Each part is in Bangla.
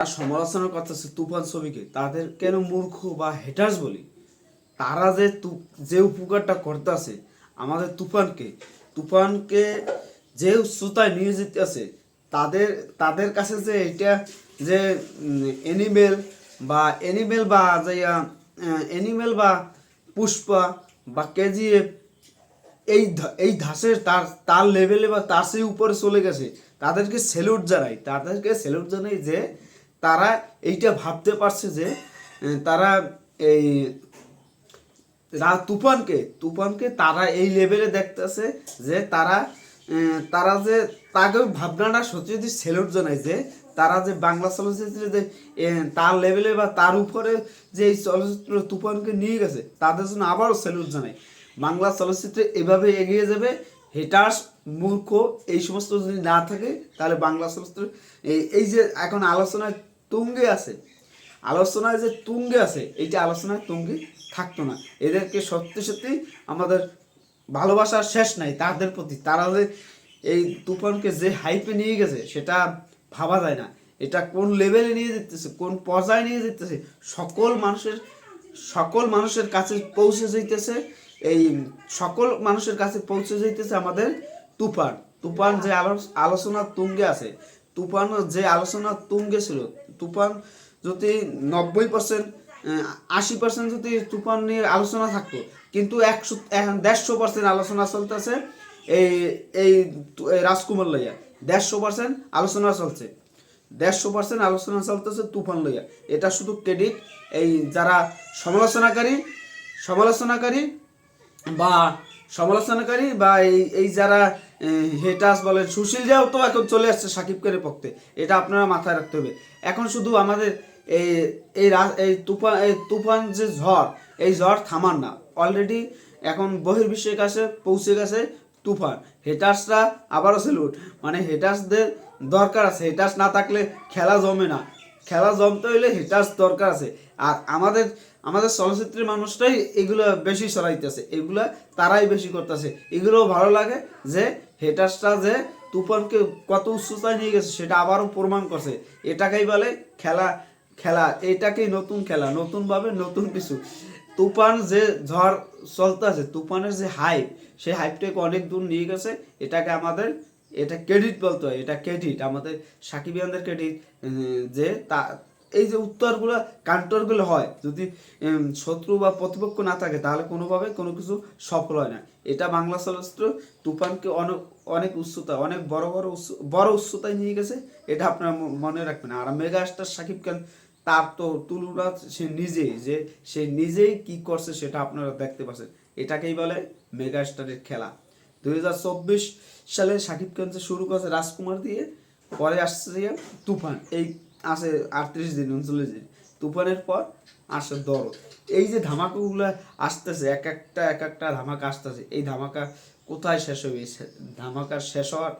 সমালোচনা করতেছে তুফান ছবিকে তাদের কেন মূর্খ বা হেটার্স বলি? তারা যে যে উপকারটা করতেছে আমাদের তুফানকে তুফানকে যে উচ্চতায় নিয়ে যেতেছে তাদের তাদের কাছে যে এটা যে অ্যানিমেল বা অ্যানিমেল বা যে অ্যানিমেল বা পুষ্পা বা কেজিএফ, এই এই ধাসের তার তার লেভেলে বা তার সেই উপরে চলে গেছে, তাদেরকে সেলুট জানাই, তাদেরকে সেলুট জানাই যে তারা এইটা ভাবতে পারছে যে তারা এই তুফানকে তুফানকে তারা এই লেভেলে দেখতেছে যে তারা তারা যে তাকে ভাবনাটা সত্যি যদি সেলুট জানায় যে, তারা যে বাংলা চলচ্চিত্রে যে তার লেভেলে বা তার উপরে যে এই চলচ্চিত্র তুফানকে নিয়ে গেছে, তাদের জন্য আবারও স্যালুট জানায়। বাংলা চলচ্চিত্রে এভাবে এগিয়ে যাবে হেটার্স মূর্খ, এই সমস্ত যদি না থাকে, তাহলে বাংলা চলচ্চিত্র এই এই যে এখন আলোচনায় তুঙ্গে আছে। আলোচনায় যে তুঙ্গে আছে, এইটা আলোচনায় তুঙ্গে থাকতো না। এদেরকে সত্যি সত্যি আমাদের ভালোবাসার শেষ নাই, তাদের প্রতি। তারা যে এই তুফানকে যে হাইপে নিয়ে গেছে, সেটা ভাবা যায় না। এটা কোন লেভেলে নিয়ে যেতেছে, কোন পর্যায়ে নিয়ে যেতেছে, সকল মানুষের সকল মানুষের কাছে পৌঁছে যাইতেছে এই, সকল মানুষের কাছে পৌঁছে যাইতেছে আমাদের তুফান। তুফান যে আলো- আলোচনার তুঙ্গে আছে তুফান যে আলোচনা ছিল তুফান যদি নব্বই পার্সেন্ট আশি পার্সেন্ট যদি তুফান নিয়ে আলোচনা থাকতো, কিন্তু একশো দেড়শো পার্সেন্ট আলোচনা চলতেছে এই এই রাজকুমার লইয়া। দেড়শো পার্সেন্ট আলোচনা চলছে। দেড়শো পার্সেন্ট আলোচনা চলতেছে তুফান লইয়া। এটা শুধু ক্রেডিট এই যারা সমালোচনাকারী সমালোচনাকারী বা সমালোচনাকারী বা এই এই যারা হেটাস বলেন, সুশীল যাও তো, এখন চলে আসছে সাকিব খানের পক্ষে। এটা আপনারা মাথায় রাখতে হবে। এখন শুধু আমাদের এই এই এই তুফান এই তুফান যে ঝড়, এই ঝড় থামার না। অলরেডি এখন বহির্বিশ্বের কাছে পৌঁছে গেছে তুফান। হেটার্সরা আবারও সেলুট মানে হেটার্সদের দরকার আছে। হেটার্স না থাকলে খেলা জমে না। খেলা জমতে হইলে হিটার্স দরকার আছে। আর আমাদের আমাদের চলচ্চিত্রের মানুষটাই এগুলো বেশি ছড়াইতেছে এগুলা তারাই বেশি করতেছে। এগুলো ভালো লাগে যে হেটার্সটা যে তুফানকে কত উচ্চতায় নিয়ে গেছে, সেটা আবারও প্রমাণ করছে। এটাকেই বলে খেলা খেলা। এটাকেই নতুন খেলা, নতুনভাবে নতুন কিছু। তুফান যে ঝড় চলতেছে, তুফানের যে হাইপ সেই হাইপটাকে অনেক দূর নিয়ে গেছে। এটাকে আমাদের এটা ক্রেডিট বলতে হয়, এটা ক্রেডিট আমাদের সাকিবিয়ানদের ক্রেডিট যে তা, এই যে উত্তরগুলো কান্টরগুলো হয়, যদি শত্রু বা প্রতিপক্ষ না থাকে, তাহলে কোনোভাবে কোনো কিছু সফল হয় না। এটা বাংলা চলচ্চিত্র তুফানকে অনেক অনেক উচ্চতা, অনেক বড় বড় উচ্চ- বড় উচ্চতায় নিয়ে গেছে, এটা আপনার মনে রাখবেন। আর মেগা স্টার সাকিব খান, তার তো তুলনা সে নিজেই, যে সে নিজেই কি করছে সেটা আপনারা দেখতে পাচ্ছেন। এটাকেই বলে মেগা স্টারের খেলা। চব্বিশ সালে শাকিব খান শুরু করেছে রাজকুমার দিয়ে, পরে আসছে তুফান। এই আসে আটত্রিশ দিন, উনচল্লিশ দিন। তুফানের পর আসে দরদ। এই যে ধামাকাগুলো আসতেছে, এক একটা এক একটা ধামাকা আসতেছে, এই ধামাকা কোথায় শেষ হবে? এই সে- ধামাকা শেষ হওয়ার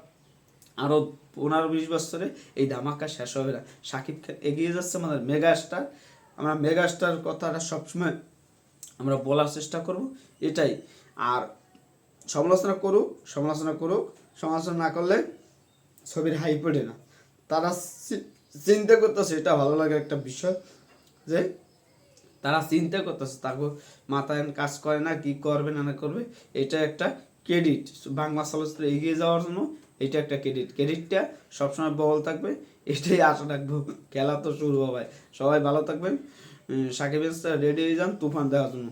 আরও পনেরো বিশ বছরে এই ধামাকা শেষ হবে না। শাকিব খান এগিয়ে যাচ্ছে আমাদের মেগা স্টার আমরা মেগা স্টার কথাটা সবসময় আমরা বলার চেষ্টা করব, এটাই। আর সমালোচনা করুক সমালোচনা করুক, সমালোচনা না করলে ছবির হাই পড়ে না। তারা চিন্তা করতেছে, এটা ভালো লাগে একটা বিষয় যে তারা চিন্তা করতেছে, তাকে মাথায় কাজ করে না, কি করবে, না না করবে, এটা একটা ক্রেডিট বাংলা চলচ্চিত্র এগিয়ে যাওয়ার জন্য এটা একটা ক্রেডিট ক্রেডিটটা সবসময় বহল থাকবে, এটাই আশা রাখব। খেলা তো শুরু হবে। সবাই ভালো থাকবেন। সাকিব রেডি হয়ে যান, তুফান দেওয়ার জন্য।